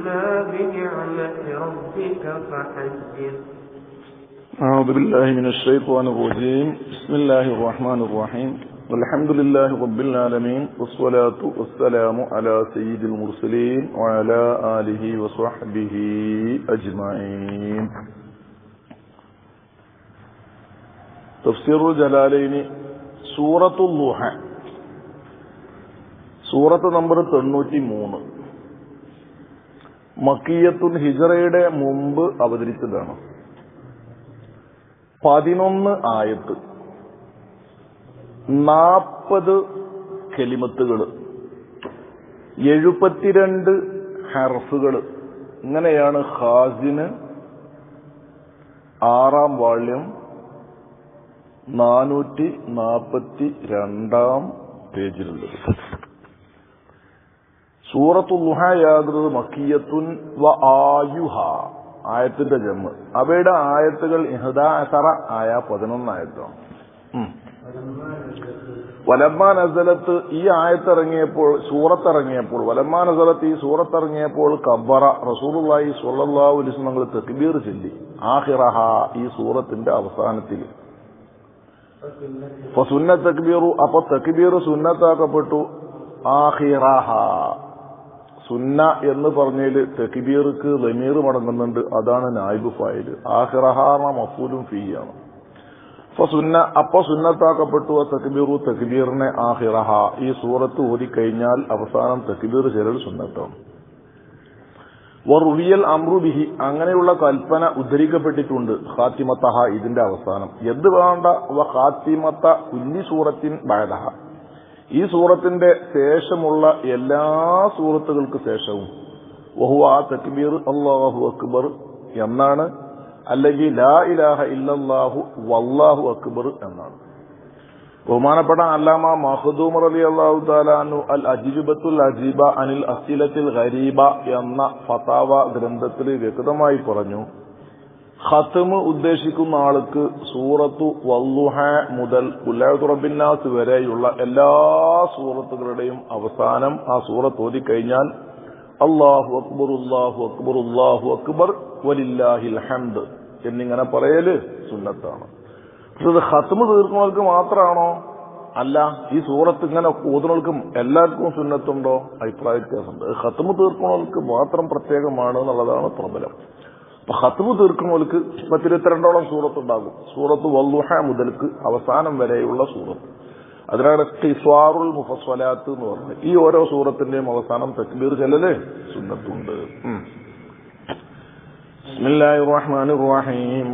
بنعمة ربك فحدث أعوذ بالله من الشيطان الرجيم بسم الله الرحمن الرحيم والحمد لله رب العالمين والصلاة والسلام على سيد المرسلين وعلى آله وصحبه أجمعين തഫ്സീറു ജലാലൈനി സൂറത്തു ലുഹ സൂറത്ത് നമ്പർ തൊണ്ണൂറ്റി മൂന്ന് മക്കിയത്തുൻ ഹിജറയുടെ മുമ്പ് അവതരിച്ചതാണ്. പതിനൊന്ന് ആയത്ത്. നാൽപ്പത് കെലിമത്തുകൾ എഴുപത്തിരണ്ട് ഹർഫുകൾ ഇങ്ങനെയാണ് ഹാസിന് ആറാം വാള്യം നാനൂറ്റി നാൽപ്പത്തി രണ്ടാം പേജിലുള്ളത്. സൂറത്തു ലുഹയാകുന്നത് മക്കിയത്തുൻ വ ആയുഹ ആയത്തിന്റെ ജമ്മ് അവയുടെ ആയത്തുകൾ ഇഹദാസറ ആയ പതിനൊന്നായത്താണ്. വലമ്മാ നസലത്ത് ഈ ആയത്തിറങ്ങിയപ്പോൾ സൂറത്തിറങ്ങിയപ്പോൾ വലമ്മാ നസലത്ത് ഈ സൂറത്തിറങ്ങിയപ്പോൾ കബറ റസൂലുള്ളാഹി സ്വല്ലല്ലാഹു അലൈഹി വസല്ലം തക്ബീർ ചൊല്ലി. ആഖിറഹ ഈ സൂറത്തിന്റെ അവസാനത്തിൽ. സുന്ന തക്ബീറു അപ്പൊ തക്ബീർ സുന്നത്താക്കപ്പെട്ടു. ആഹിറഹ സുന്ന എന്ന് പറഞ്ഞതിൽ തെക്കിബീർക്ക് ലമീർ മടങ്ങുന്നുണ്ട്. അതാണ് നായിബ് ഫായിൽ ആഹ്റഹാറ മഫൂലും ഫീ ആണ് അപ്പൊ സുന്ന അപ്പൊ സുന്നത്താക്കപ്പെട്ടു ആ തക്ബീറു തക്ബീറിനെ ആഹിറഹ ഈ സൂറത്ത് ഓതിക്കഴിഞ്ഞാൽ അവസാനം തക്ബീർ ചെല്ലൽ സുന്നത്താണ്. വറുവിയൽ അമ്രുബിഹി അങ്ങനെയുള്ള കൽപ്പന ഉദ്ധരിക്കപ്പെട്ടിട്ടുണ്ട് ഖാത്തിമത്തഹ ഇതിന്റെ അവസാനം. എന്ത് വേണ്ട? വ ഖാത്തിമത്ത കുല്ലി സൂറത്തിൻ ബഴദഹ ഈ സൂറത്തിന്റെ ശേഷമുള്ള എല്ലാ സൂറത്തുകൾക്ക് ശേഷവും. വഹുവ ആ തക്ബീർ അള്ളാഹു അക്ബർ എന്നാണ്. അല്ലെങ്കിൽ ലാ ഇലാഹ ഇല്ലാഹു വല്ലാഹു അക്ബർ എന്നാണ്. ബഹുമാനപ്പെട്ട അല്ലാമ മഹദൂമർ അലി അള്ളാഹു താലാനു അൽ അജിബത്തുൽ അജീബ അനിൽ അസിലത്തിൽ ഖരീബ എന്ന ഫതാവ ഗ്രന്ഥത്തിൽ വ്യക്തമായി പറഞ്ഞു. ഖത്തമ് ഉദ്ദേശിക്കുന്ന ആൾക്ക് സൂറത്തു വല്ലുഹ മുതൽ ഉല്ലാത്തുറബിന്നാസ് വരെയുള്ള എല്ലാ സൂറത്തുകളുടെയും അവസാനം ആ സൂറത്ത് ഓതിക്കഴിഞ്ഞാൽ അള്ളാഹു അക്ബർ അള്ളാഹു അക്ബർ അള്ളാഹു അക്ബർ വലില്ലാഹിൽ ഹംദ് എന്നിങ്ങനെ പറയൽ സുന്നത്താണ്. പക്ഷെ അത് ഖത്തമ് തീർക്കുന്നവർക്ക് മാത്രമാണോ? അല്ല ഈ സൂറത്ത് ഇങ്ങനെ ഓതുന്നവർക്കും എല്ലാവർക്കും സുന്നത്തുണ്ടോ? അഭിപ്രായ വ്യത്യാസമുണ്ട്. ഖത്തമ് തീർക്കുന്നവർക്ക് മാത്രം പ്രത്യേകമാണ് എന്നുള്ളതാണ് പ്രബലം. അപ്പൊ ഹത്തുബ് തീർക്കുന്നവർക്ക് പത്തിരുപത്തിരണ്ടോളം സൂറത്ത് ഉണ്ടാകും സൂറത്ത് വല്ലുഹ മുതൽക്ക് അവസാനം വരെയുള്ള സൂറത്ത് അതിനാണ് ഖിസ്വാറുൽ മുഫസ്വലാത്ത് എന്ന് പറഞ്ഞത് ഈ ഓരോ സൂറത്തിന്റെയും അവസാനം തക്ബീർ ചെല്ലല് സുന്നത്തുണ്ട് ബിസ്മില്ലാഹിർ റഹ്മാനിർ റഹീം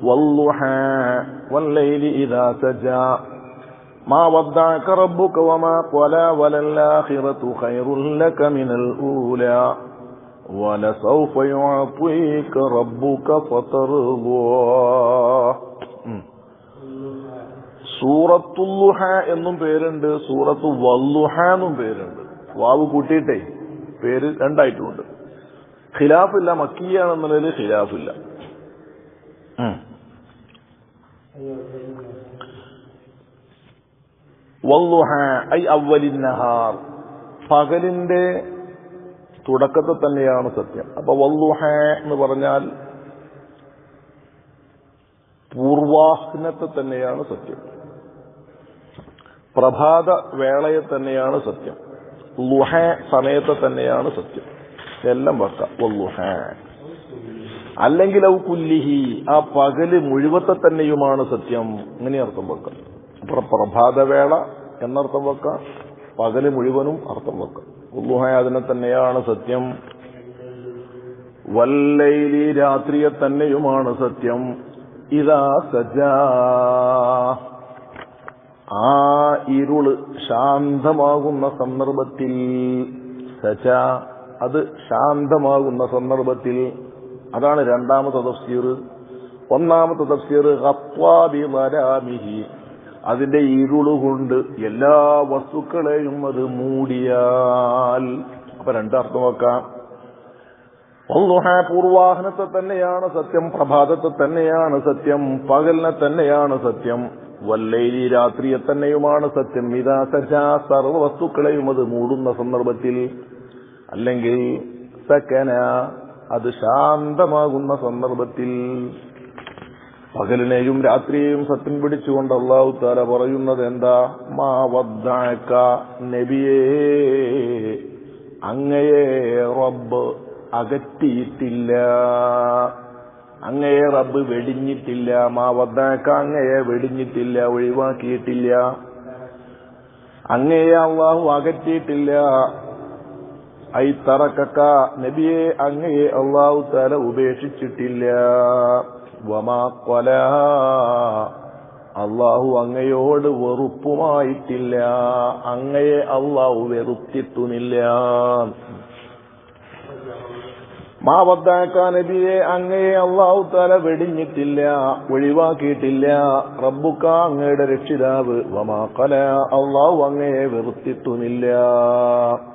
والضحى والليل إذا سجى ما ودعك ربك وما قلى وللآخرة خير لك من الأولى ولسوف يعطيك ربك فترضى സൂറത്തുല്ലുഹ എന്നും പേരുണ്ട് സൂറത്തു വല്ലുഹ എന്നും പേരുണ്ട് വാവ് കൂട്ടിയിട്ടേ പേര് രണ്ടായിട്ടുമുണ്ട് ഖിലാഫില്ല മക്കിയാണെന്നുള്ളതിൽ ഖിലാഫില്ല വല്ലുഹ ഐ അവലിൻ നഹാർ പകലിന്റെ തുടക്കത്തെ തന്നെയാണ് സത്യം. അപ്പൊ വല്ലുഹ എന്ന് പറഞ്ഞാൽ പൂർവാഹ്നത്തെ തന്നെയാണ് സത്യം. പ്രഭാത വേളയെ തന്നെയാണ് സത്യം. ലുഹ സമയത്തെ തന്നെയാണ് സത്യം. എല്ലാം വെക്കാം. വല്ലുഹ. അല്ലെങ്കിൽ ഔ കുല്ലിഹി ആ പകൽ മുഴുവത്തെ തന്നെയുമാണ് സത്യം. അങ്ങനെ അർത്ഥം വെക്കാം. അപ്പൊ പ്രഭാതവേള എന്നർത്ഥം വെക്കാം. പകൽ മുഴുവനും അർത്ഥം വെക്കാം. ഉള്ളുഹ തന്നെയാണ് സത്യം. വല്ലൈലി രാത്രിയെ തന്നെയുമാണ് സത്യം. ഇതാ സജ. ആ ഇരുൾ ശാന്തമാകുന്ന സന്ദർഭത്തിൽ സജ. അത് ശാന്തമാകുന്ന സന്ദർഭത്തിൽ. അതാണ് രണ്ടാമത്തെ തഫ്സീർ. ഒന്നാമത്തെ തഫ്സീർ ഹത്വാബി വരാമിഹി. അതിന്റെ ഇരുൾ കൊണ്ട് എല്ലാ വസ്തുക്കളെയും അത് മൂടിയാൽ. അപ്പൊ രണ്ടർത്ഥം വെക്കാം. ഒന്നുഹ പൂർവാഹനത്തെ തന്നെയാണ് സത്യം പ്രഭാതത്തെ തന്നെയാണ് സത്യം പകലിനെ തന്നെയാണ് സത്യം വല്ലൈലി രാത്രിയെ തന്നെയുമാണ് സത്യം. ഇതാ സജാ സർവ വസ്തുക്കളെയും അത് മൂടുന്ന സന്ദർഭത്തിൽ അല്ലെങ്കിൽ സക്കന അത് ശാന്തമാകുന്ന സന്ദർഭത്തിൽ പകലിനെയും രാത്രിയെയും സത്യം പിടിച്ചുകൊണ്ട് അള്ളാഹു താല പറയുന്നത് എന്താ? മാ നബിയേ അങ്ങയെ റബ്ബ് അകറ്റിയിട്ടില്ല. അങ്ങയെ റബ്ബ് വെടിഞ്ഞിട്ടില്ല. മാ വദ്ദഅക അങ്ങയെ വെടിഞ്ഞിട്ടില്ല ഒഴിവാക്കിയിട്ടില്ല. അങ്ങയെ അള്ളാഹു അകറ്റിയിട്ടില്ല. ഐ തറക്കക്ക നബിയെ അങ്ങയെ അള്ളാഹു താല ഉപേക്ഷിച്ചിട്ടില്ല. വമാ കൊല അള്ളാഹു അങ്ങയോട് വെറുപ്പുമായിട്ടില്ല. അങ്ങയെ അള്ളാഹു വെറുത്തിട്ടുമില്ല. മാവദ്ദാക്ക നബിയെ അങ്ങയെ അള്ളാഹു തല വെടിഞ്ഞിട്ടില്ല ഒഴിവാക്കിയിട്ടില്ല. റബ്ബുക്ക അങ്ങയുടെ രക്ഷിതാവ്. വമാക്കല കല അള്ളാഹു അങ്ങയെ വെറുത്തിട്ടുമില്ല.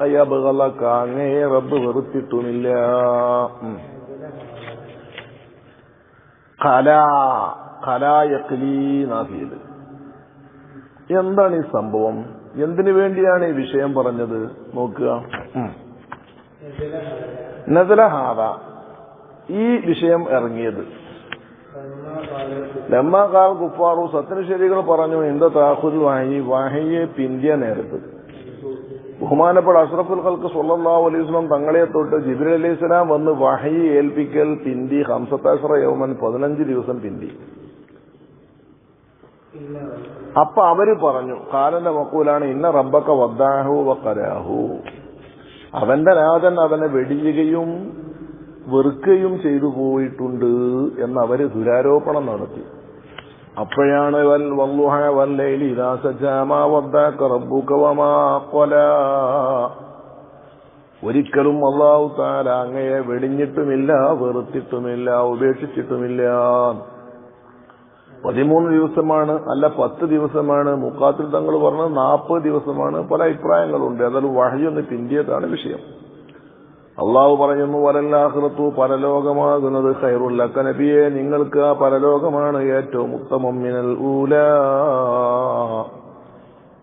അയ്യബുകളക്ക അങ്ങയെ റബ്ബ് വെറുത്തിട്ടുമില്ല. എന്താണ് ഈ സംഭവം? എന്തിനു വേണ്ടിയാണ് ഈ വിഷയം പറഞ്ഞത്? നോക്കുക. നസലഹാദ ഈ വിഷയം ഇറങ്ങിയത്. ലമ്മാകാൽ കുഫാറു സത്യനിഷേധികൾ പറഞ്ഞു എന്താ താഹുൽ വാഹി വാഹിയെ പിന്തിയ നേരത്ത്. ബഹുമാനപ്പെട്ട അഷ്റഫുൽ ഖൽക്ക് സുല്ലാ അലൈഹി വസല്ലം തങ്ങളെ തൊട്ട് ജിബ്രീൽ അലൈഹി സ്വലാം വന്ന് വഹയി ഏൽപ്പിക്കൽ പിന്തി ഹംസത്താശ്ര യൗമൻ പതിനഞ്ച് ദിവസം പിന്തി. അപ്പൊ അവർ പറഞ്ഞു കാലന്റെ മക്കൂലാണ് ഇന്ന റബ്ബക്ക വദ്ദാഹു വക്കരാഹു അവന്റെ നാഥൻ അവനെ വെടിയുകയും വെറുക്കുകയും ചെയ്തു പോയിട്ടുണ്ട് എന്ന് അവർ ദുരാരോപണം നടത്തി. അപ്പോഴാണ് വൽ വല്ലുഹ വല്ലൈലി ഇദാ സജാമാ ഖലാ ഒരിക്കലും അള്ളാഹു താല അങ്ങയെ വെടിഞ്ഞിട്ടുമില്ല വെറുത്തിട്ടുമില്ല ഉപേക്ഷിച്ചിട്ടുമില്ല. പതിമൂന്ന് ദിവസമാണ് അല്ല പത്ത് ദിവസമാണ് മുക്കാത്തിൽ തങ്ങൾ പറഞ്ഞത് നാൽപ്പത് ദിവസമാണ് പല അഭിപ്രായങ്ങളുണ്ട്. അതൊരു വഴയൊന്ന് പിന്തിയതാണ് വിഷയം. അള്ളാഹു പറയുന്നു വലല്ലാഹൃത്തു പരലോകമാകുന്നത് ഖൈറുല്ലക്ക നബിയെ നിങ്ങൾക്ക് ആ പരലോകമാണ് ഏറ്റവും ഉത്തമം മിനൽ ഊല.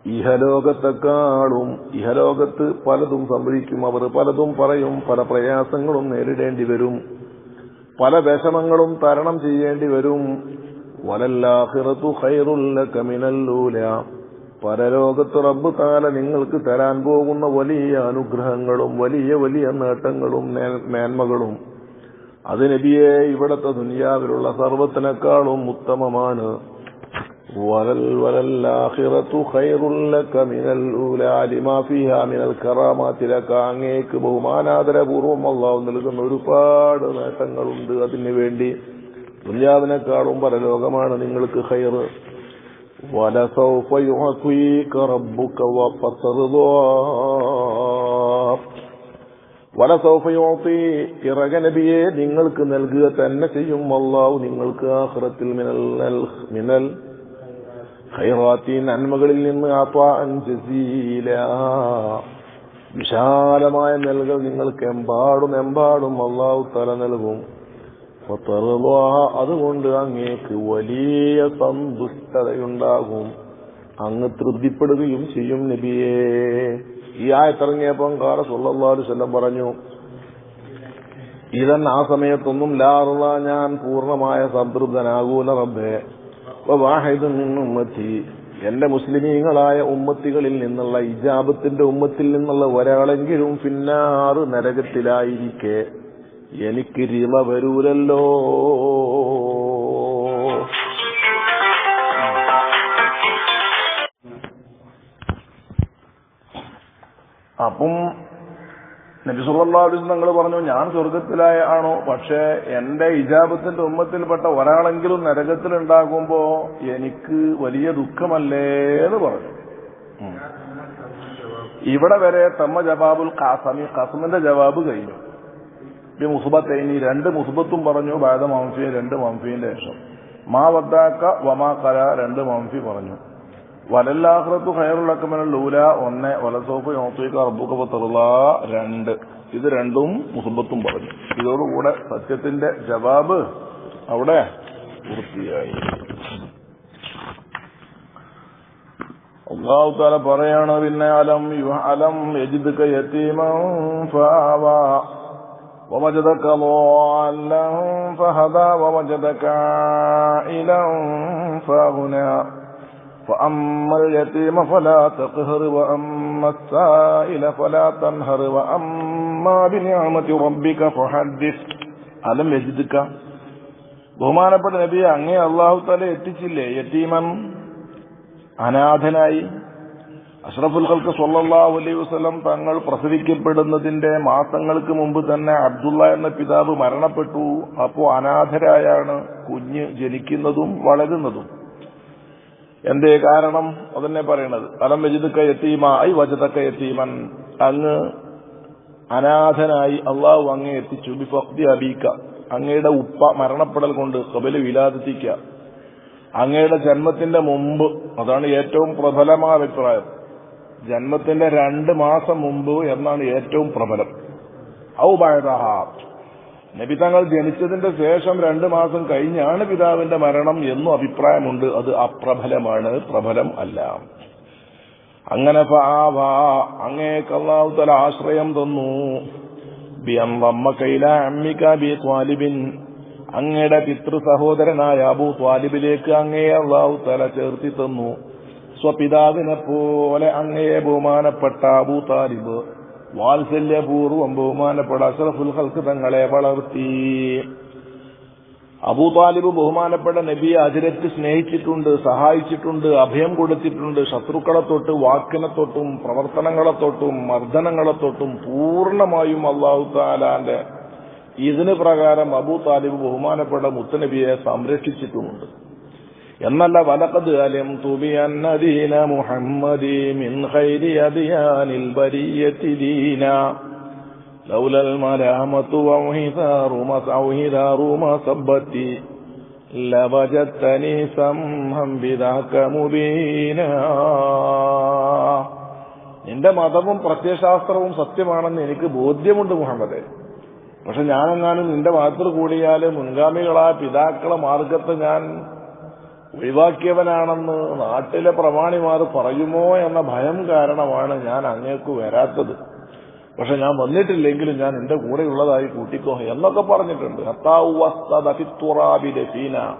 ഇഹലോകത്തെക്കാളും ഇഹലോകത്ത് പലതും സംഭവിക്കും. അവർ പലതും പറയും പല പ്രയാസങ്ങളും നേരിടേണ്ടി വരും പല വിഷമങ്ങളും തരണം ചെയ്യേണ്ടി വരും. വലല്ലാഹിറത്തു ഖൈറുല്ലക മിനൽ ഊല. പരലോകത്ത് റബ്ബ് താല നിങ്ങൾക്ക് തരാൻ പോകുന്ന വലിയ അനുഗ്രഹങ്ങളും വലിയ വലിയ നേട്ടങ്ങളും മേന്മകളും. അത് നബിയെ ഇവിടത്തെ ദുനിയാവിലുള്ള സർവത്തിനേക്കാളും ഉത്തമമാണ്. മിനൽ ഫീഹാ മിനൽ അങ്ങേക്ക് ബഹുമാനാദരപൂർവം അള്ളാഹു നൽകുന്ന ഒരുപാട് നേട്ടങ്ങളുണ്ട്. അതിനു വേണ്ടി ദുനിയാവിനേക്കാളും പരലോകമാണ് നിങ്ങൾക്ക് ഖൈർ ولسوف يعطيك ربك وفترضى വലസൗഫ യുഅത്തി ഇറക നബിയെ നിങ്ങൾക്ക് നൽകുക തന്നെ ചെയ്യും അല്ലാഹു നിങ്ങൾക്ക് ആഖിറത്തിൽ മിനൽ നൽ- മിനൽ ഖൈറാത്തി നന്മകളിൽ നിന്ന് ആത്വാൻ ജസീല വിശാലമായ നൽകൽ നിങ്ങൾക്ക് എമ്പാടും എമ്പാടും അള്ളാഹു തല നൽകും ഫതർളാഹ, അതുകൊണ്ട് അങ്ങേക്ക് വലിയ സന്തുഷ്ടതയുണ്ടാകും. അങ്ങ് തൃപ്തിപ്പെടുകയും ചെയ്യും നബിയേ. ഈ ആയത്തിറങ്ങിയപ്പം കാല സല്ലല്ലാഹു അലൈഹി വസല്ലം പറഞ്ഞു ഇതൻ ആ സമയത്തൊന്നും ലാറുള്ള ഞാൻ പൂർണമായ സംതൃപ്തനാകൂല റബ്ബേ. ഉമ്മത്തി. എന്റെ മുസ്ലിമീങ്ങളായ ഉമ്മത്തികളിൽ നിന്നുള്ള ഇജാബത്തിന്റെ ഉമ്മത്തിൽ നിന്നുള്ള ഒരാളെങ്കിലും പിന്നാറ് നരകത്തിലായിരിക്കെ. എനിക്ക് രീമ വരൂരല്ലോ അപ്പം നബിസുല്ലാസ് നിങ്ങൾ പറഞ്ഞു ഞാൻ സ്വർഗത്തിലായ ആണോ? പക്ഷേ എന്റെ ഇജാബത്തിന്റെ ഉമ്മത്തിൽപ്പെട്ട ഒരാളെങ്കിലും നരകത്തിലുണ്ടാകുമ്പോ എനിക്ക് വലിയ ദുഃഖമല്ലേ എന്ന് പറഞ്ഞു ഇവിടെ വരെ തമ്മ ജവാബുൽ കാസമി കസമിന്റെ ജവാബ് കഴിഞ്ഞു. ഈ മുസുബത്തൈനി രണ്ട് മുസുബത്തും പറഞ്ഞു ബാദ മംഫി രണ്ട് മംഫിന്റെ ശേഷം. മാ വദ്ദാക്ക വമാ കല രണ്ട് മംഫി പറഞ്ഞു. വലല്ലാഹ്റത്തു ഖൈറുലക്കമന ലൂല ഒന്ന് വലസോഫ് യോഫീക്ക് അർബുക പത്തറുള്ള രണ്ട്. ഇത് രണ്ടും മുസബത്തും പറഞ്ഞു. ഇതോടുകൂടെ സത്യത്തിന്റെ ജവാബ് അവിടെ പൂർത്തിയായി. അള്ളാഹു താല പറയാണ് പിന്നെ അലം അലം യജിദ് യതീമൻ ഫആവാ ووجدك ضالا فهدى ووجدك عائلا فأغنى فأما اليتيم فلا تقهر وأما السائل فلا تنهر وأما بنعمة ربك فحدث അലം യജിദ്ക ബഹുമാനപ്പെട്ട നബിയെ അങ്ങേ അള്ളാഹു തല എത്തിച്ചില്ലേ യത്തീമൻ അനാഥനായി അഷ്റഫുൽ ഖൽക്ക് സല്ലാഹു അലൈഹി വസ്ലം തങ്ങൾ പ്രസവിക്കപ്പെടുന്നതിന്റെ മാസങ്ങൾക്ക് മുമ്പ് തന്നെ അബ്ദുള്ള എന്ന പിതാവ് മരണപ്പെട്ടു. അപ്പോ അനാഥരായാണ് കുഞ്ഞ് ജനിക്കുന്നതും വളരുന്നതും. എന്തേ കാരണം? അതന്നെ പറയണത്. അലം വജിദക്ക യത്തീമ ഐ വജതക്ക യത്തീമൻ അങ്ങ് അനാഥനായി അള്ളാഹു അങ്ങേ എത്തിച്ചു. ബിഫക്തി അബീക്ക അങ്ങയുടെ ഉപ്പ മരണപ്പെടൽ കൊണ്ട് കബൽ വിലാദത്തിക്ക. അങ്ങയുടെ ജന്മത്തിന്റെ മുമ്പ് അതാണ് ഏറ്റവും പ്രബലമായ അഭിപ്രായം. ജന്മത്തിന്റെ രണ്ട് മാസം മുമ്പ് എന്നാണ് ഏറ്റവും പ്രബലം. ഔ ബഅദഹ നബി തങ്ങൾ ജനിച്ചതിന്റെ ശേഷം രണ്ട് മാസം കഴിഞ്ഞാണ് പിതാവിന്റെ മരണം എന്നും അഭിപ്രായമുണ്ട്. അത് അപ്രബലമാണ്. പ്രബലം അല്ല. അങ്ങനെ അങ്ങേ അങ്ങേക്ക് അല്ലാഹു തആല ആശ്രയം തന്നു. ത്വാലിബിൻ. അങ്ങയുടെ പിതൃ സഹോദരനായ അബു ത്വാലിബിലേക്ക് അങ്ങേ അള്ളാഹു തല ചേർത്തി തന്നു. സ്വപിതാവിനെ പോലെ അങ്ങയെ ബഹുമാനപ്പെട്ട അബൂ താലിബ് വാത്സല്യപൂർവം ബഹുമാനപ്പെട്ട അഷറഫുൽ ഹൽക്ക് തങ്ങളെ വളർത്തി. അബൂ താലിബ് ബഹുമാനപ്പെട്ട നബിയെ അതിരറ്റ് സ്നേഹിച്ചിട്ടുണ്ട് സഹായിച്ചിട്ടുണ്ട് അഭയം കൊടുത്തിട്ടുണ്ട് ശത്രുക്കളെ തൊട്ട് വാക്കിനെ തൊട്ടും പ്രവർത്തനങ്ങളെ തൊട്ടും മർദ്ദനങ്ങളെ തൊട്ടും പൂർണമായും അള്ളാഹു താലാന്റെ ഇതിന് പ്രകാരം അബൂ താലിബ് ബഹുമാനപ്പെട്ട മുത്തനബിയെ സംരക്ഷിച്ചിട്ടുമുണ്ട്. എന്നല്ല വലക്കത് അലം തുബിയന്നദീന മുഹമ്മദി മിൻ ഖൈരി അദിയാനിൽ ബരിയത്തി ദീന لولا الملامة وانهثار مسعوهدار مسبتي لوجدتني سمها بذاك مبينا നിന്റെ മതവും പ്രത്യയശാസ്ത്രവും സത്യമാണെന്ന് എനിക്ക് ബോധ്യമുണ്ട് മുഹമ്മദേ പക്ഷെ ഞാനെങ്ങാനും നിന്റെ മതത്തിൽ കൂടിയാൽ മുൻഗാമികളായ പിതാക്കളെ മാർഗത്തെ ഞാൻ ഒഴിവാക്കിയവനാണെന്ന് നാട്ടിലെ പ്രമാണിമാർ പറയുമോ എന്ന ഭയം കാരണമാണ് ഞാൻ അങ്ങേക്ക് വരാത്തത്. പക്ഷെ ഞാൻ വന്നിട്ടില്ലെങ്കിലും ഞാൻ എന്റെ കൂടെയുള്ളതായി കൂട്ടിക്കോ എന്നൊക്കെ പറഞ്ഞിട്ടുണ്ട്. ഹത്താവുറബിദീന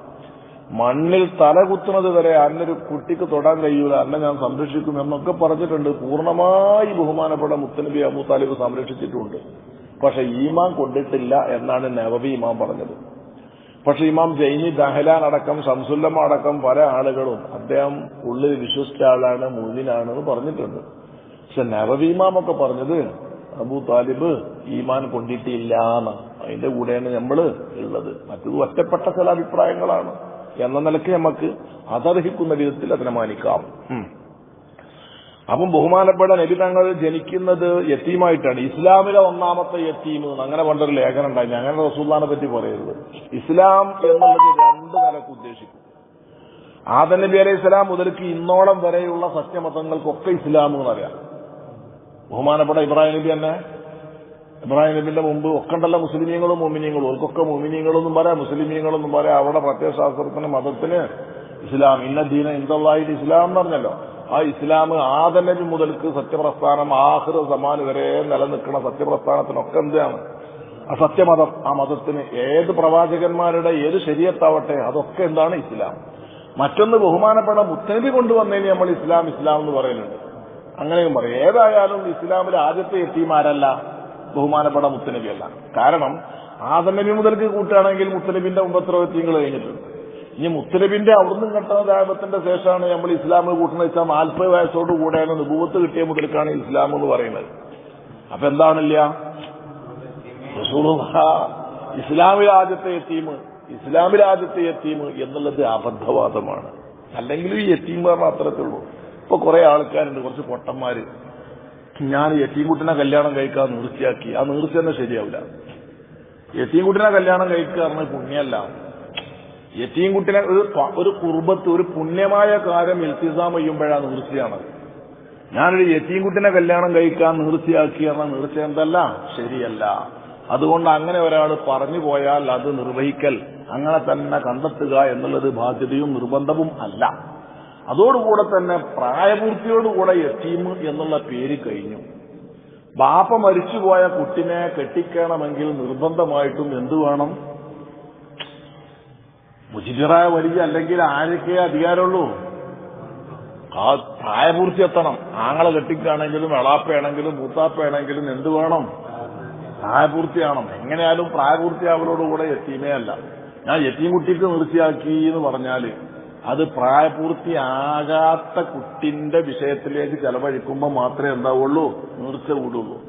മണ്ണിൽ തല കുത്തുന്നത് വരെ അന്നൊരു കുട്ടിക്ക് തൊടാൻ കഴിയൂല അന്നെ ഞാൻ സംരക്ഷിക്കും എന്നൊക്കെ പറഞ്ഞിട്ടുണ്ട്. പൂർണമായി ബഹുമാനപ്പെട്ട മുത്തനബി അബൂ താലിബ് സംരക്ഷിച്ചിട്ടുണ്ട്. പക്ഷെ ഈമാൻ കൊണ്ടിട്ടില്ല എന്നാണ് നവബി ഇമാം പറഞ്ഞത്. പക്ഷെ ഇമാം ജൈനി ദഹലാൻ അടക്കം സംസുല്ല അടക്കം പല ആളുകളും അദ്ദേഹം ഉള്ളിൽ വിശ്വസിച്ച ആളാണ് എന്ന് പറഞ്ഞിട്ടുണ്ട്. പക്ഷെ ഇമാം ഒക്കെ പറഞ്ഞത് അബു താലിബ് ഈമാൻ കൊണ്ടിട്ടില്ല എന്ന് അതിന്റെ കൂടെയാണ് നമ്മൾ ഉള്ളത്. മറ്റത് ഒറ്റപ്പെട്ട ചില അഭിപ്രായങ്ങളാണ്. എന്ന നിലയ്ക്ക് നമുക്ക് അതർഹിക്കുന്ന വിധത്തിൽ അതിനെ മാനിക്കാം. അപ്പം ബഹുമാനപ്പെട്ട നബി തങ്ങൾ ജനിക്കുന്നത് യത്തീമായിട്ടാണ്. ഇസ്ലാമിലെ ഒന്നാമത്തെ യത്തീം അങ്ങനെ പണ്ടൊരു ലേഖനം ഉണ്ടായി അങ്ങനെ റസൂല്ലാനെ പറ്റി പറയരുത്. ഇസ്ലാം എന്നുള്ളത് രണ്ട് നിലയ്ക്ക് ഉദ്ദേശിക്കും ആദ നബി അലൈഹി ഇസ്ലാം മുതൽക്ക് ഇന്നോളം വരെയുള്ള സത്യമതങ്ങൾക്കൊക്കെ ഇസ്ലാം എന്നറിയാം ബഹുമാനപ്പെട്ട ഇബ്രാഹിം നബി തന്നെ. ഇബ്രാഹിം നബിന്റെ മുമ്പ് ഒക്കെ ഉണ്ടല്ലോ മുസ്ലിമീങ്ങളും മോമിനിയങ്ങളും ഓർക്കൊക്കെ മോമിനിയങ്ങളൊന്നും പറയാം മുസ്ലിമീങ്ങളൊന്നും പറയാം. അവിടെ പ്രത്യയശാസ്ത്രത്തിന് മതത്തിന് ഇസ്ലാം. ഇന്ന ദീന ഇന്ദായിട്ട് ഇസ്ലാം എന്ന് പറഞ്ഞല്ലോ. ആ ഇസ്ലാം ആദനബി മുതൽക്ക് സത്യപ്രസ്ഥാനം ആഹൃ സമാൻ വരെ നിലനിൽക്കുന്ന സത്യപ്രസ്ഥാനത്തിനൊക്കെ എന്താണ്? ആ സത്യമതം ആ മതത്തിന് ഏത് പ്രവാചകന്മാരുടെ ഏത് ശരീരത്താവട്ടെ അതൊക്കെ എന്താണ് ഇസ്ലാം? മറ്റൊന്ന് ബഹുമാനപ്പെട്ട മുത്തനബി കൊണ്ടുവന്നതിന് നമ്മൾ ഇസ്ലാം ഇസ്ലാം എന്ന് പറയുന്നുണ്ട്. അങ്ങനെയും പറയും. ഏതായാലും ഇസ്ലാമിലെ ആദ്യത്തെ എത്തിമാരല്ല ബഹുമാനപ്പെട്ട മുത്തനബിയല്ല കാരണം ആദനബി മുതൽക്ക് കൂട്ടുകയാണെങ്കിൽ മുത്തലബിന്റെ മുമ്പത്ര വ്യക്തികൾ കഴിഞ്ഞിട്ടുണ്ട്. ഇനി മുത്തലബിന്റെ അവിടുന്ന് കിട്ടുന്ന ദാപത്തിന്റെ ശേഷമാണ് നമ്മൾ ഇസ്ലാമിൽ കൂട്ടുന്നത് വെച്ചാൽ നാൽപ്പത് വയസ്സോട് കൂടെയാണ് നിബൂത്ത് കിട്ടിയ മുതൽക്കാണ് ഇസ്ലാം എന്ന് പറയുന്നത്. അപ്പൊ എന്താണില്ല ഇസ്ലാമിൽ ആദ്യത്തെ എത്തീം ഇസ്ലാമിൽ ആദ്യത്തെ എത്തീം എന്നുള്ളത് അബദ്ധവാദമാണ്. അല്ലെങ്കിൽ ഈ എത്തീം പറഞ്ഞ അത്രത്തുള്ളൂ ഇപ്പൊ കുറെ ആൾക്കാരുണ്ട് കുറച്ച് പൊട്ടന്മാര്. ഞാൻ എത്തീംകുട്ടിനെ കല്യാണം കഴിക്കാൻ നിർത്തിയാക്കി. ആ നിർത്തി തന്നെ ശരിയാവില്ല. എത്തീംകുട്ടിനെ കല്യാണം കഴിക്കുക പറഞ്ഞ പുണ്യല്ല. യത്തീംകുട്ടിനെ ഒരു ഒരു കുർബത്ത് ഒരു പുണ്യമായ കാര്യം ഇൽത്തിസാം ചെയ്യുമ്പോഴാണ് നിർച്ചയാണ് ഞാനൊരു യത്തീംകുട്ടിനെ കല്യാണം കഴിക്കാൻ നിർച്ചയാക്കി എന്ന നിർച്ച എന്തല്ല? ശരിയല്ല. അതുകൊണ്ട് അങ്ങനെ ഒരാൾ പറഞ്ഞു പോയാൽ അത് നിർവഹിക്കൽ. അങ്ങനെ തന്നെ കണ്ടെത്തുക എന്നുള്ളത് ബാധ്യതയും നിർബന്ധവും അല്ല. അതോടുകൂടെ തന്നെ പ്രായപൂർത്തിയോടുകൂടെ യത്തീം എന്നുള്ള പേര് കഴിഞ്ഞു. ബാപ്പ മരിച്ചുപോയ കുട്ടിനെ കെട്ടിക്കണമെങ്കിൽ നിർബന്ധമായിട്ടും എന്തു വേണം? മുജിറായ വലിയ അല്ലെങ്കിൽ ആരൊക്കെ അധികാരമുള്ളൂ. ആ പ്രായപൂർത്തി എത്തണം. ആങ്ങളെ കെട്ടിക്കാണെങ്കിലും എളാപ്പയാണെങ്കിലും മൂത്താപ്പയാണെങ്കിലും എന്ത് വേണം? പ്രായപൂർത്തിയാണം എങ്ങനെയാലും പ്രായപൂർത്തിയാവലോടുകൂടെ എത്തീമേ അല്ല. ഞാൻ എത്തിയും കുട്ടിക്ക് നിർത്തിയാക്കി എന്ന് പറഞ്ഞാൽ അത് പ്രായപൂർത്തിയാകാത്ത കുട്ടിന്റെ വിഷയത്തിലേക്ക് ചെലവഴിക്കുമ്പോൾ മാത്രമേ എന്താവുള്ളൂ? നിർച്ച കൂടുള്ളൂ.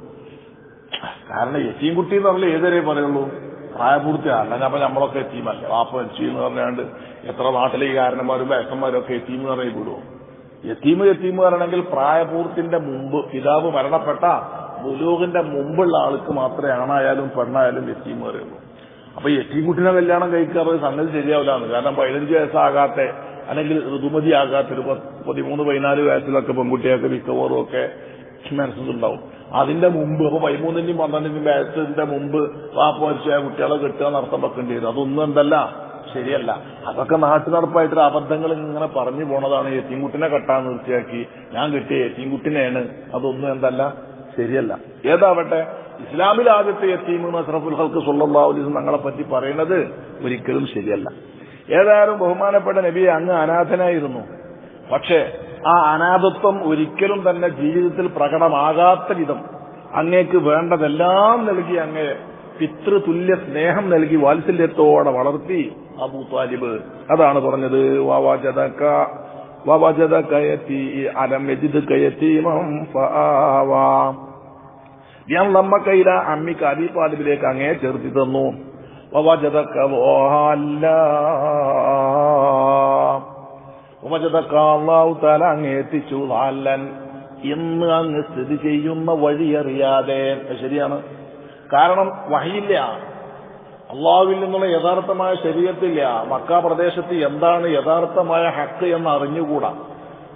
കാരണം എത്തിയും കുട്ടി എന്ന് പറഞ്ഞാൽ ഏതുവരെ പറയുള്ളൂ? പ്രായപൂർത്തിയാണ്. അപ്പൊ നമ്മളൊക്കെ എത്തിയുമല്ല വാപ്പ എത്തി എന്ന് പറഞ്ഞാണ്ട് എത്ര നാട്ടിലെ ഈ കാരണന്മാരും വയസ്സന്മാരും ഒക്കെ എത്തീം വിടുവോ എത്തീമ് എത്തീമ് പറയണമെങ്കിൽ പ്രായപൂർത്തിന്റെ മുമ്പ് പിതാവ് മരണപ്പെട്ട ബുലൂഹിന്റെ മുമ്പുള്ള ആൾക്ക് മാത്രമേ ആണായാലും പെണ്ണായാലും എത്തീമ് പറയുള്ളൂ. അപ്പൊ എത്തീംകുട്ടിനെ കല്യാണം കഴിക്കാറ് സംഗതി ശരിയാവില്ലാന്ന്. കാരണം പതിനഞ്ച് വയസ്സാകാത്ത അല്ലെങ്കിൽ ഋതുമതി ആകാത്ത ഒരു പതിമൂന്ന് പതിനാല് വയസ്സിലൊക്കെ പെൺകുട്ടിയൊക്കെ മിക്കവാറും ഒക്കെ മനസ്സിലുണ്ടാവും അതിന്റെ മുമ്പ് അപ്പൊ പതിമൂന്നിന്റെയും പന്ത്രണ്ടിന്റെയും വയസ്സിന്റെ മുമ്പ് വാപ്പ മരിച്ച കുട്ടികളെ കെട്ടുക നടത്തം വെക്കേണ്ടി വരും. അതൊന്നും എന്തല്ല ശരിയല്ല. അതൊക്കെ നാട്ടു നടപ്പായിട്ട് അബദ്ധങ്ങൾ ഇങ്ങനെ പറഞ്ഞു പോണതാണ്. എത്തിൻകുട്ടിനെ കെട്ടാൻ നിർത്തിയാക്കി ഞാൻ കെട്ടിയ എത്തിൻകുട്ടിനെയാണ് അതൊന്നും എന്തല്ല ശരിയല്ല. ഏതാവട്ടെ ഇസ്ലാമിൽ ആദ്യത്തെ എത്തീം അഷ്റഫുൽ ഹൽക്ക് സുല്ലാഹുലിസ് തങ്ങളെ പറ്റി പറയുന്നത് ഒരിക്കലും ശരിയല്ല. ഏതായാലും ബഹുമാനപ്പെട്ട നബിയെ അങ്ങ് അനാഥനായിരുന്നു. പക്ഷേ ആ അനാഥത്വം ഒരിക്കലും തന്നെ ജീവിതത്തിൽ പ്രകടമാകാത്ത വിധം അങ്ങേക്ക് വേണ്ടതെല്ലാം നൽകി അങ്ങേ പിതൃതുല്യ സ്നേഹം നൽകി വാത്സല്യത്തോടെ വളർത്തി അബൂ താലിബ്. അതാണ് പറഞ്ഞത് വവജദക വവജദക യതി അലം യതീമം ഫആവാ. ഞാൻ അമ്മിക്ക് അബി താലിബിലേക്ക് അങ്ങേ ചേർത്തി തന്നു. വവജദക വവജദക അല്ലാഹു താല അങ്ങേ എത്തിച്ചു. ലാലൻ ഇന്ന് അങ്ങ് സ്ഥിതി ചെയ്യുന്ന വഴി അറിയാതെ. ശരിയാണ്. കാരണം വഹിയില്ല. അള്ളാഹുവിൽ നിന്നുള്ള യഥാർത്ഥമായ ശരീരത്തില്ല. മക്ക പ്രദേശത്ത് എന്താണ് യഥാർത്ഥമായ ഹക്ക് എന്ന് അറിഞ്ഞുകൂടാ.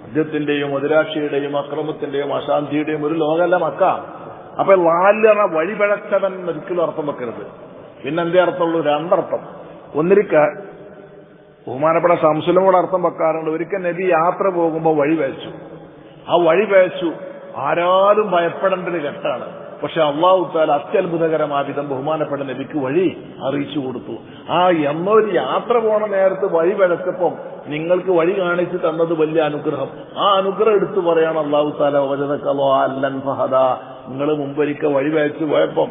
മദ്യത്തിന്റെയും മധുരാക്ഷിയുടെയും അക്രമത്തിന്റെയും അശാന്തിയുടെയും ഒരു ലോകമല്ല മക്ക. അപ്പൊ ലാൽ എന്ന വഴിപഴച്ചവൻ ഒരിക്കലും അർത്ഥം വെക്കരുത്. പിന്നെന്തേ അർത്ഥമുള്ളൂ രണ്ടർത്ഥം. ഒന്നിരിക്ക ബഹുമാനപ്പെട്ട സംസുലം കൂടെ അർത്ഥം വെക്കാറുണ്ട്. ഒരിക്കൽ നബി യാത്ര പോകുമ്പോൾ വഴി വയച്ചു ആ വഴി വയച്ചു ആരാലും ഭയപ്പെടേണ്ട ഒരു ഘട്ടമാണ് പക്ഷെ അള്ളാഹു താല അത്യത്ഭുതകരമായ വിധം ബഹുമാനപ്പെട്ട നബിക്ക് വഴി അറിയിച്ചു കൊടുത്തു. ആ എന്നൊരു യാത്ര പോണ നേരത്ത് വഴി പിഴച്ചപ്പം നിങ്ങൾക്ക് വഴി കാണിച്ചു തന്നത് വലിയ അനുഗ്രഹം. ആ അനുഗ്രഹം എടുത്തു പറയാണ് അള്ളാഹു താല അല്ലൻ ഫഹദ. നിങ്ങൾ മുമ്പൊരിക്ക വഴി വയച്ചു പോയപ്പം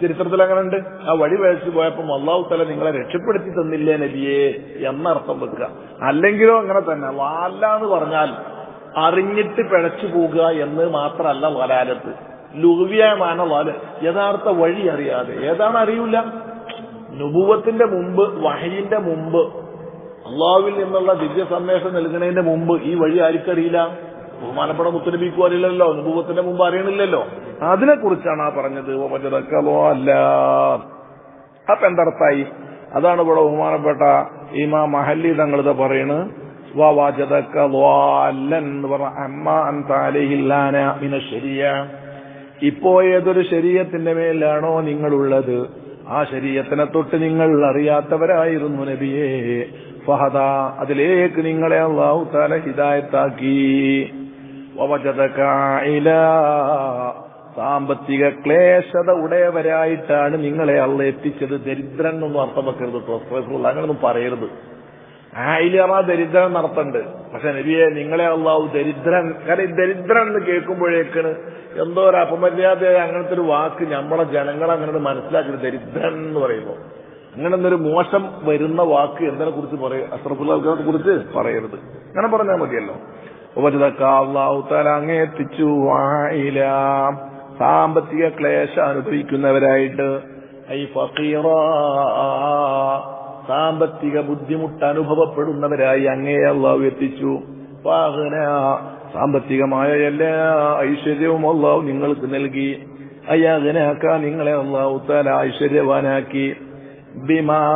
ചരിത്രത്തിൽ അങ്ങനെ ഉണ്ട് ആ വഴി വഴിച്ചു പോയപ്പോൾ അള്ളാഹു തല നിങ്ങളെ രക്ഷപ്പെടുത്തി തന്നില്ലേ നബിയെ എന്നർത്ഥം വെക്കുക. അല്ലെങ്കിലോ അങ്ങനെ തന്നെ. വാല്ല എന്ന് പറഞ്ഞാൽ അറിഞ്ഞിട്ട് പിഴച്ചു പോകുക എന്ന് മാത്രമല്ല വലാലത്ത്. മാന വാൽ. യഥാർത്ഥ വഴി അറിയാതെ. ഏതാണ് അറിയില്ല നുപൂവത്തിന്റെ മുമ്പ് വഹയിന്റെ മുമ്പ്. അള്ളാഹുവിൽ നിന്നുള്ള ദിവ്യ സന്ദേശം നൽകുന്നതിന്റെ മുമ്പ് ഈ വഴി ആർക്കറിയില്ല? ബഹുമാനപ്പെട്ട മുത്തനബിക്കും അറിയില്ലല്ലോ അനുഭവത്തിന്റെ മുമ്പ് അറിയണില്ലല്ലോ. അതിനെ കുറിച്ചാണ് ആ പറഞ്ഞത്. ഉപചരക്കലോ അല്ല. അപ്പൊ എന്തർത്ഥായി അതാണ് ഇവിടെ ബഹുമാനപ്പെട്ട ഇമാ മഹല്ലി തങ്ങളിത് ശരിയ. ഇപ്പോ ഏതൊരു ശരീരത്തിന്റെ മേലാണോ നിങ്ങളുള്ളത്? ആ ശരീരത്തിനെ തൊട്ട് നിങ്ങൾ അറിയാത്തവരായിരുന്നു നബിയേ. ഫഹദ അതിലേക്ക് നിങ്ങളെ അള്ളാഹു താല ഇലാ സാമ്പത്തിക ക്ലേശത ഉടയവരായിട്ടാണ് നിങ്ങളെ അള്ള എത്തിച്ചത്. ദരിദ്രൻ എന്നൊന്നും അർത്ഥം വെക്കരുത് കേട്ടോ അങ്ങനൊന്നും പറയരുത്. ആയിലാ ദരിദ്രൻ നടത്തണ്ട്. പക്ഷെ നബിയെ നിങ്ങളെ അള്ളാഹു ദരിദ്രൻ കാരണം ദരിദ്രൻ എന്ന് കേൾക്കുമ്പോഴേക്കാണ് എന്തോ ഒരു അപമര്യാദയായ അങ്ങനത്തെ ഒരു വാക്ക് നമ്മളെ ജനങ്ങൾ അങ്ങനെ മനസ്സിലാക്കരുത് ദരിദ്രൻ എന്ന് പറയുമ്പോൾ അങ്ങനെ ഒരു മോശം വരുന്ന വാക്ക് എന്തിനെ കുറിച്ച് പറയും അസ്രഫുള്ളെ കുറിച്ച് പറയരുത്. അങ്ങനെ പറഞ്ഞാൽ മതിയല്ലോ. അള്ളാഹുത്താല അങ്ങേ എത്തിച്ചു. വായില. സാമ്പത്തിക ക്ലേശ അനുഭവിക്കുന്നവരായിട്ട്. ഐ ഫീറ സാമ്പത്തിക ബുദ്ധിമുട്ട് അനുഭവപ്പെടുന്നവരായി അങ്ങേ അള്ളാഹു എത്തിച്ചു. വാഹന സാമ്പത്തികമായ എല്ലാ ഐശ്വര്യവും അള്ളാഹു നിങ്ങൾക്ക് നൽകി. അയ്യാകനാക്ക നിങ്ങളെ അള്ളാഹു താല ഐശ്വര്യവാനാക്കി ബിമാഹി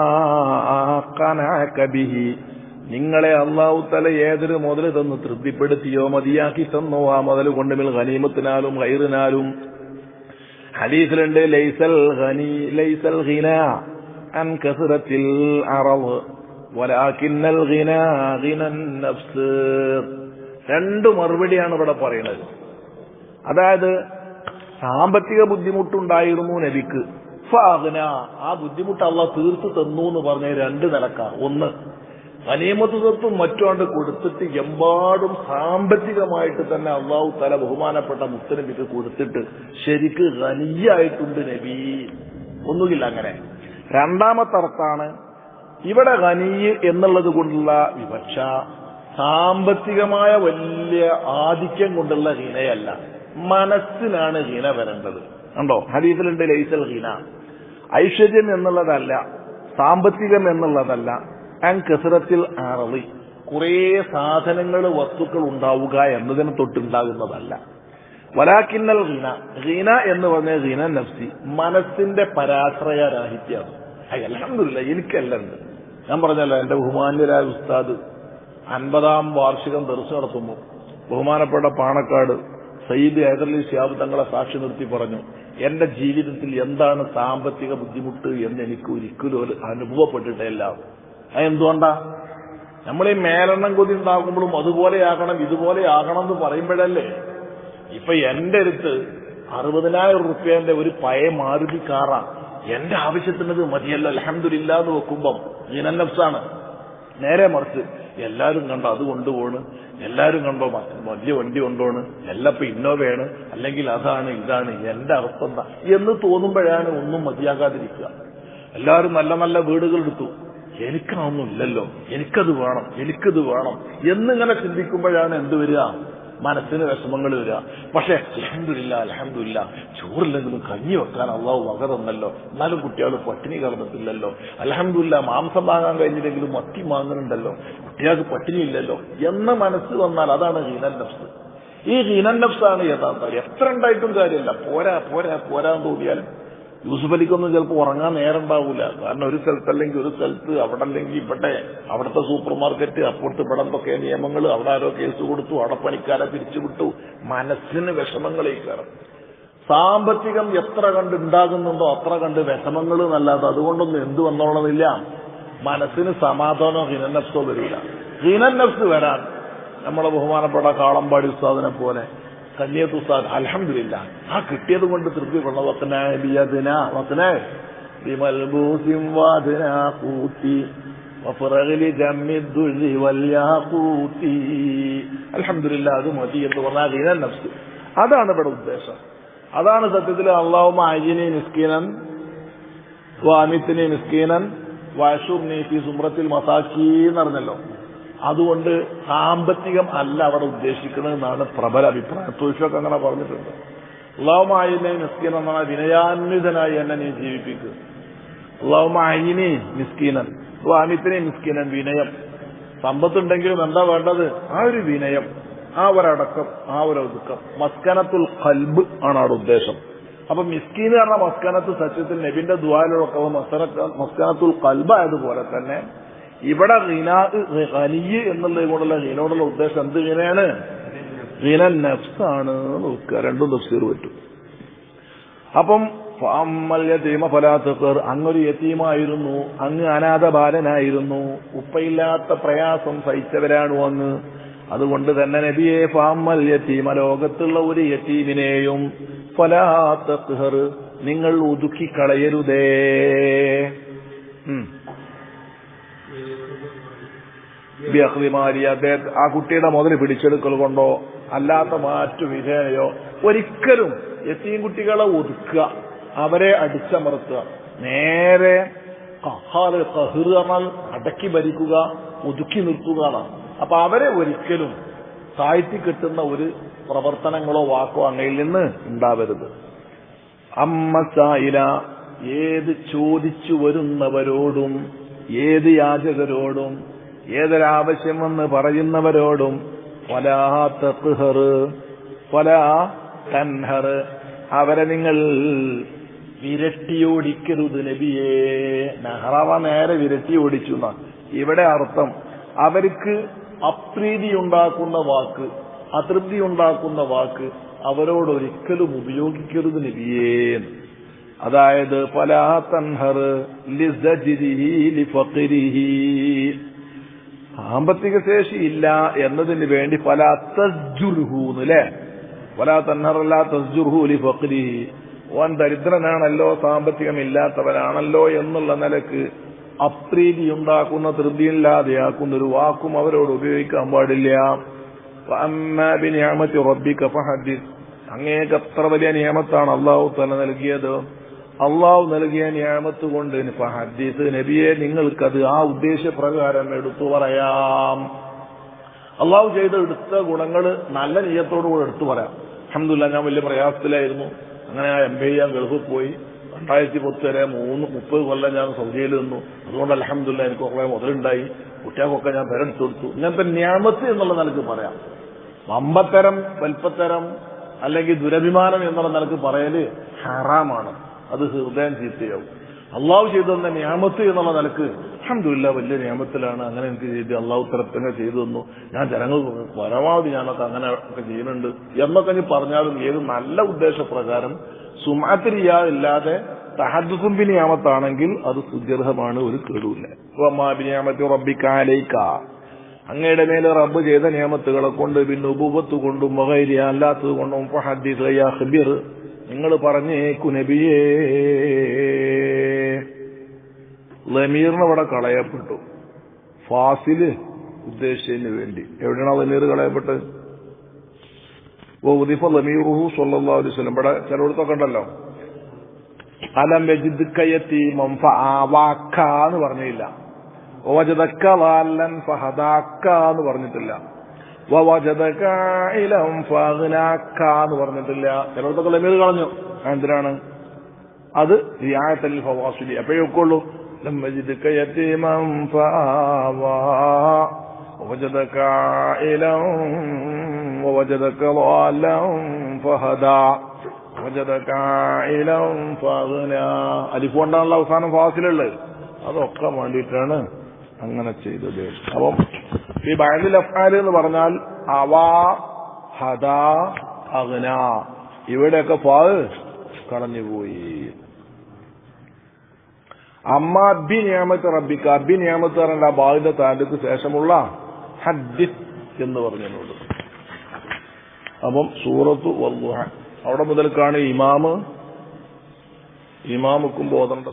നിങ്ങളെ അള്ളാഹു തല ഏതൊരു മുതൽ തന്നു തൃപ്തിപ്പെടുത്തിയോ മതിയാക്കി തന്നോ ആ മുതൽ കൊണ്ട് മിൽ ഖനീമത്തിനാലും ഹൈറിനാലും ഹദീസിലുണ്ട് ലൈസൽ ഖനി ലൈസൽ ഖിന അൻ കസറത്തിൽ അറവ്. വലാക്കിന്നൽ ഖിന ഖിനൻ നഫ്സ്. രണ്ട് മറുപടിയാണ് ഇവിടെ പറയുന്നത്. അതായത് സാമ്പത്തിക ബുദ്ധിമുട്ടുണ്ടായിരുന്നു നബിക്ക്. ആ ബുദ്ധിമുട്ട് അള്ള തീർത്തു തന്നു എന്ന് പറഞ്ഞ രണ്ട് നിലക്ക ഒന്ന് അനിയമത്ത് തത്വം മറ്റൊണ്ട് കൊടുത്തിട്ട് എമ്പാടും സാമ്പത്തികമായിട്ട് തന്നെ അള്ളാഹു തല ബഹുമാനപ്പെട്ട മുത്തനബിക്ക് കൊടുത്തിട്ട് ശരിക്ക് ഖനിയായിട്ടുണ്ട് നബി. ഒന്നുകില്ല അങ്ങനെ. രണ്ടാമത്തെ അർത്ഥാണ് ഇവിടെ ഗനി എന്നുള്ളത് കൊണ്ടുള്ള വിവക്ഷ. സാമ്പത്തികമായ വലിയ ആധിക്യം കൊണ്ടുള്ള ഹീനയല്ല മനസ്സിനാണ് ഹീന വരേണ്ടത്. കണ്ടോ? ഹരീസിലുണ്ട് ലൈസൽ ഹീന ഐശ്വര്യം എന്നുള്ളതല്ല സാമ്പത്തികം എന്നുള്ളതല്ല അൻ കസറത്തിൽ ആറളി. കുറേ സാധനങ്ങൾ വസ്തുക്കൾ ഉണ്ടാവുക എന്നതിനെ തൊട്ടുണ്ടാകുന്നതല്ല. വലാക്കിന്നൽ റീന റീന എന്ന് പറഞ്ഞ ഗീന നഫ്സി. മനസ്സിന്റെ പരാശ്രയരാഹിത്യാണ് അലഹമില്ല എനിക്കല്ല ഉണ്ട് ഞാൻ പറഞ്ഞല്ലോ എന്റെ ബഹുമാന്യരായ ഉസ്താദ് അൻപതാം വാർഷികം ദർശനം നടത്തുമ്പോൾ ബഹുമാനപ്പെട്ട പാണക്കാട് സയ്യിദ് ഹൈദർലി ഷിയാബ് തങ്ങളെ സാക്ഷി നിർത്തി പറഞ്ഞു എന്റെ ജീവിതത്തിൽ എന്താണ് സാമ്പത്തിക ബുദ്ധിമുട്ട് എന്ന് എനിക്ക് ഒരിക്കലും ഒരു അനുഭവപ്പെട്ടിട്ടില്ല അതെന്തുകൊണ്ടാ? നമ്മൾ ഈ മേലെണ്ണം കൊതി ഉണ്ടാക്കുമ്പോഴും അതുപോലെയാകണം ഇതുപോലെയാകണം എന്ന് പറയുമ്പോഴല്ലേ? ഇപ്പൊ എന്റെ അടുത്ത് അറുപതിനായിരം റുപ്യന്റെ ഒരു പഴയ മാരുതി കാറാ. എന്റെ ആവശ്യത്തിനത് മതിയല്ലോ അലഹമില്ല എന്ന് വെക്കുമ്പം. ജീനന്നഫ്സാണ് നേരെ മറിച്ച് എല്ലാരും കണ്ടോ അത് കൊണ്ടുപോണ് എല്ലാരും കണ്ടോ വലിയ വണ്ടി കൊണ്ടുപോണ് എല്ലാം ഇപ്പൊ ഇന്നോവയാണ് അല്ലെങ്കിൽ അതാണ് ഇതാണ് എന്റെ അവസ്ഥ എന്ന് തോന്നുമ്പോഴാണ് ഒന്നും മതിയാകാതിരിക്കുക. എല്ലാവരും നല്ല നല്ല വീടുകൾ എടുത്തു. എനിക്കതൊന്നും ഇല്ലല്ലോ എനിക്കത് വേണം എനിക്കത് വേണം എന്നിങ്ങനെ ചിന്തിക്കുമ്പോഴാണ് എന്ത് വരിക? മനസ്സിന് വിഷമങ്ങൾ വരിക. പക്ഷെ അലഹമില്ല അലഹമില്ല ചോറില്ലെങ്കിലും കഞ്ഞി വെക്കാൻ അള്ളാഹു വക തന്നല്ലോ. എന്നാലും കുട്ടികൾ പട്ടിണി കടന്നിട്ടില്ലല്ലോ. അലഹമില്ല മാംസം വാങ്ങാൻ കഴിഞ്ഞില്ലെങ്കിലും മത്തി വാങ്ങുന്നുണ്ടല്ലോ. കുട്ടികൾക്ക് പട്ടിണി ഇല്ലല്ലോ. എന്ന മനസ്സ് വന്നാൽ അതാണ് ഹീനൻ നഫ്സ്. ഈ ഹീനൻ നഫ്സാണ് യഥാർത്ഥം. എത്ര ഉണ്ടായിട്ടും കാര്യമില്ല. പോരാ പോരാ പോരാന്ന് തോന്നിയാൽ യൂസുഫ് അലിക്കൊന്നും ചിലപ്പോൾ ഉറങ്ങാൻ നേരം ഉണ്ടാവില്ല കാരണം ഒരു സ്ഥലത്തല്ലെങ്കിൽ ഒരു സ്ഥലത്ത് അവിടെ അല്ലെങ്കിൽ ഇവിടെ അവിടുത്തെ സൂപ്പർ മാർക്കറ്റ് അപ്പുറത്ത് ഇവിടെ എന്തൊക്കെ നിയമങ്ങൾ അവിടെ ആരോ കേസ് കൊടുത്തു അവിടെ പണിക്കാരെ പിരിച്ചുവിട്ടു. മനസ്സിന് വിഷമങ്ങളേക്കാറ് സാമ്പത്തികം എത്ര കണ്ട് ഉണ്ടാകുന്നുണ്ടോ അത്ര കണ്ട് വിഷമങ്ങൾ എന്നല്ലാതെ അതുകൊണ്ടൊന്നും എന്ത് വന്നോളന്നില്ല. മനസ്സിന് സമാധാനമോ ഹിനനഫ്സോ വരില്ല. ഹിനനഫ്സ് വരാൻ നമ്മളെ ബഹുമാനപ്പെട്ട കാളമ്പാടി ഉസ്താദിനെ പോലെ കല്യത്ത് ഉസ്താദ് അലഹമില്ല ആ കിട്ടിയത് കൊണ്ട് തൃപ്തി കൊള്ള. വക്കനായ ബിയദിന വക്കനായ ബിമൽബൂസിം വാദിന കൂത്തി. അൽഹംദുലില്ലാ അത് മതി എന്ന് പറഞ്ഞാൽ ഹിനൻ നഫ്സ്. അതാണ് ഇവിടെ ഉദ്ദേശം. അതാണ് സത്യത്തിൽ അള്ളാഹുമ അജിനെ മിസ്കീനൻ വാമിത്തിനി മിസ്കീനൻ വാഷൂർ ഫി സുമ്രത്തിൽ മസാക്കി പറഞ്ഞല്ലോ. അതുകൊണ്ട് സാമ്പത്തികം അല്ല അവിടെ ഉദ്ദേശിക്കുന്നതെന്നാണ് പ്രബല അഭിപ്രായം. തുഷൊക്കെ അങ്ങനെ പറഞ്ഞിട്ടുണ്ട്. അള്ളാഹുമായിനെ മിസ്കീൻ എന്നാണ് വിനയാന്വിതനായി എന്നെ നീ ജീവിപ്പിക്കുക അള്ളാഹുമായിനി മിസ്കീനൻ വാമിത്തിനെ മിസ്കീനൻ വിനയം. സമ്പത്തുണ്ടെങ്കിലും എന്താ വേണ്ടത്? ആ ഒരു വിനയം ആ ഒരടക്കം ആ ഒരു ഒതുക്കം. മസ്കനത്തുൽ കൽബ് ആണ് അവിടെ ഉദ്ദേശം. അപ്പൊ മിസ്കീൻ പറഞ്ഞ മസ്കനത്ത് സത്യത്തിൽ നബിന്റെ ദ്വാരൊക്കെ മസ്കനത്തുൽ കൽബ് ആയതുപോലെ തന്നെ ഇവിടെ ഖനിയ് എന്നുള്ളത് കൊണ്ടുള്ള ഹീനോടുള്ള ഉദ്ദേശം എന്ത് ഹീനയാണ് ഹീന നഫ്സാണ് നോക്കുക. രണ്ടും തഫ്സീർ പറ്റും. അപ്പം യതീമ ഫലാ തഖർ. അങ്ങൊരു യതീമായിരുന്നു. അങ്ങ് അനാഥ ബാലനായിരുന്നു ഉപ്പയില്ലാത്ത പ്രയാസം സഹിച്ചവരാണ് അങ്ങ് അതുകൊണ്ട് തന്നെ നബിയെ ഫാമൽ യതീമ ലോകത്തുള്ള ഒരു യതീമിനെയും ഫലാത്തക്കർ നിങ്ങൾ ഒതുക്കി കളയരുതേ ഉം. ബിഅഖ്ദിമാരി അദ്ദേഹം ആ കുട്ടിയുടെ മുതൽ പിടിച്ചെടുക്കൽ കൊണ്ടോ അല്ലാത്ത മാറ്റു വിധേനയോ ഒരിക്കലും എത്തിയും കുട്ടികളെ ഒതുക്കുക അവരെ അടിച്ചമർത്തുക. നേരെ അടക്കി ഭരിക്കുക ഒതുക്കി നിർത്തുക അപ്പൊ അവരെ ഒരിക്കലും താഴ്ത്തി കിട്ടുന്ന ഒരു പ്രവർത്തനങ്ങളോ വാക്കോ അങ്ങയിൽ നിന്ന് ഉണ്ടാവരുത്. അമ്മ സായില ഏത് ചോദിച്ചു വരുന്നവരോടും ഏത് യാചകരോടും ഏതൊരാവശ്യമെന്ന് പറയുന്നവരോടും വലാ തഖ്ഹർ വലാ തൻഹർ. അവരെ നിങ്ങൾ വിരട്ടിയോടിക്കരുത് നബിയേ. നെഹ്റാവ നേരെ വിരട്ടി ഓടിച്ചു ഇവിടെ അർത്ഥം അവർക്ക് അപ്രീതി ഉണ്ടാക്കുന്ന വാക്ക് അതൃപ്തി ഉണ്ടാക്കുന്ന വാക്ക് അവരോടൊരിക്കലും ഉപയോഗിക്കരുത് നബിയേ അതായത് പലാ തൻഹർ ലിസജ്രിഹി സാമ്പത്തിക ശേഷി ഇല്ല എന്നതിന് വേണ്ടി പല തസ്ജുർഹൂന്ന് അല്ലേ പല തന്നറല്ല തസ്ജുർഹു ലി ഫഖ്രിഹി. ഓൻ ദരിദ്രനാണല്ലോ സാമ്പത്തികമില്ലാത്തവനാണല്ലോ എന്നുള്ള നിലയ്ക്ക് അപ്രീതി ഉണ്ടാക്കുന്ന തൃപ്തിയില്ലാതെയാക്കുന്ന ഒരു വാക്കും അവരോട് ഉപയോഗിക്കാൻ പാടില്ല. അങ്ങേക്കത്ര വലിയ നിയമത്താണ് അള്ളാഹു തന്നെ നൽകിയത്. അള്ളാഹു നൽകിയ ന്യാമത്ത് കൊണ്ട് ഹദീസ് നബിയെ നിങ്ങൾക്കത് ആ ഉദ്ദേശപ്രകാരം എടുത്തു പറയാം. അള്ളാഹു ചെയ്ത എടുത്ത ഗുണങ്ങൾ നല്ല നീയത്തോടുകൂടെ എടുത്തു പറയാം. അഹമ്മദില്ല ഞാൻ വലിയ പ്രയാസത്തിലായിരുന്നു. അങ്ങനെ എം പി ഞാൻ ഗൾഫിൽ പോയി. രണ്ടായിരത്തി പത്ത് വരെ മൂന്ന് മുപ്പത് കൊല്ലം ഞാൻ സൗദിയിൽ നിന്നു. അതുകൊണ്ട് അലഹമ്മദില്ല എനിക്ക് കുറെ മുതലുണ്ടായി. കുട്ടികൾക്കൊക്കെ ഞാൻ പേരെടുത്തു കൊടുത്തു. ഇങ്ങനത്തെ നിയമത്ത് എന്നുള്ള നിലയ്ക്ക് പറയാം. വമ്പത്തരം വൽപ്പത്തരം അല്ലെങ്കിൽ ദുരഭിമാനം എന്നുള്ള നിലയ്ക്ക് പറയൽ ഹറാമാണ്. അത് ഹൃദയം ചീത്തയാവും. അള്ളാഹു ചെയ്തു തന്ന നിയമത്ത് എന്നുള്ള നിലയ്ക്ക് അഹമ്മദില്ല വലിയ നിയമത്തിലാണ് അങ്ങനെ എനിക്ക് ചെയ്ത് അള്ളാഹു തരത്തന്നെ ചെയ്തു തന്നു. ഞാൻ ജനങ്ങൾ പരമാവധി ഞാനൊക്കെ അങ്ങനെ ഒക്കെ ചെയ്യുന്നുണ്ട്. എന്നൊക്കെ നീ പറഞ്ഞാലും ഏത് നല്ല ഉദ്ദേശപ്രകാരം സുമാത്തിരിയ ഇല്ലാതെ തഹദ്സും ബിനിയാമത്താണെങ്കിൽ അത് സുദീർഘമാണ് ഒരു കേടുമില്ല. റബ്ബിക്കാലേക്ക അങ്ങയുടെ മേലെ റബ്ബ് ചെയ്ത നിയമത്തുകളെ കൊണ്ട് പിന്നെ ഉപൂപത്ത് കൊണ്ടും വകൈരിയ അല്ലാത്തത് കൊണ്ടും നിങ്ങൾ പറഞ്ഞേക്കു നബിയേ. ലമീറിന് അവിടെ കളയപ്പെട്ടു. ഫാസിൽ ഉദ്ദേശിച്ചതിന് വേണ്ടി. എവിടെയാണ് ലമീർ കളയപ്പെട്ടത്? ഉദിഫ ഇവിടെ ചിലയിടത്തൊക്കെ ഉണ്ടല്ലോ. അലം വെജിദ് കയ്യത്തി മംഫ ആവാക്ക എന്ന് പറഞ്ഞില്ല. വജതക്ക ഫഹദാക്ക എന്ന് പറഞ്ഞിട്ടില്ല. വജതക്കായിലം എന്ന് പറഞ്ഞിട്ടില്ല. ചിലടത്തൊക്കെ ലമീർ കളഞ്ഞു. എന്തിനാണ്? അത് റിയായത്തൽ ഫവാസുലി. അപ്പോഴേ ഉൾക്കൊള്ളൂ അലിഫോണ്ടാണല്ലോ അവസാനം ഫാസിലുള്ളത് അതൊക്കെ വേണ്ടിയിട്ടാണ് അങ്ങനെ ചെയ്തത് അപ്പം ഈ ബാങ്കിൽ അഫ്ആൽ എന്ന് പറഞ്ഞാൽ അവ ഹദാ അഗ്ന. ഇവിടെയൊക്കെ ഫാ കളഞ്ഞുപോയി അമ്മ അബി നിയമത്ത് റബ്ബിക്ക അബി നിയമത്ത് പറഞ്ഞ ബാധിത താലൂക്ക് ശേഷമുള്ള ഹദ്ദിസ് എന്ന് പറഞ്ഞതിനോട് അപ്പം സൂറത്ത് വർഗുഹ അവിടെ മുതൽക്കാണ് ഇമാമ്. ഇമാമുക്കും ബോധണ്ട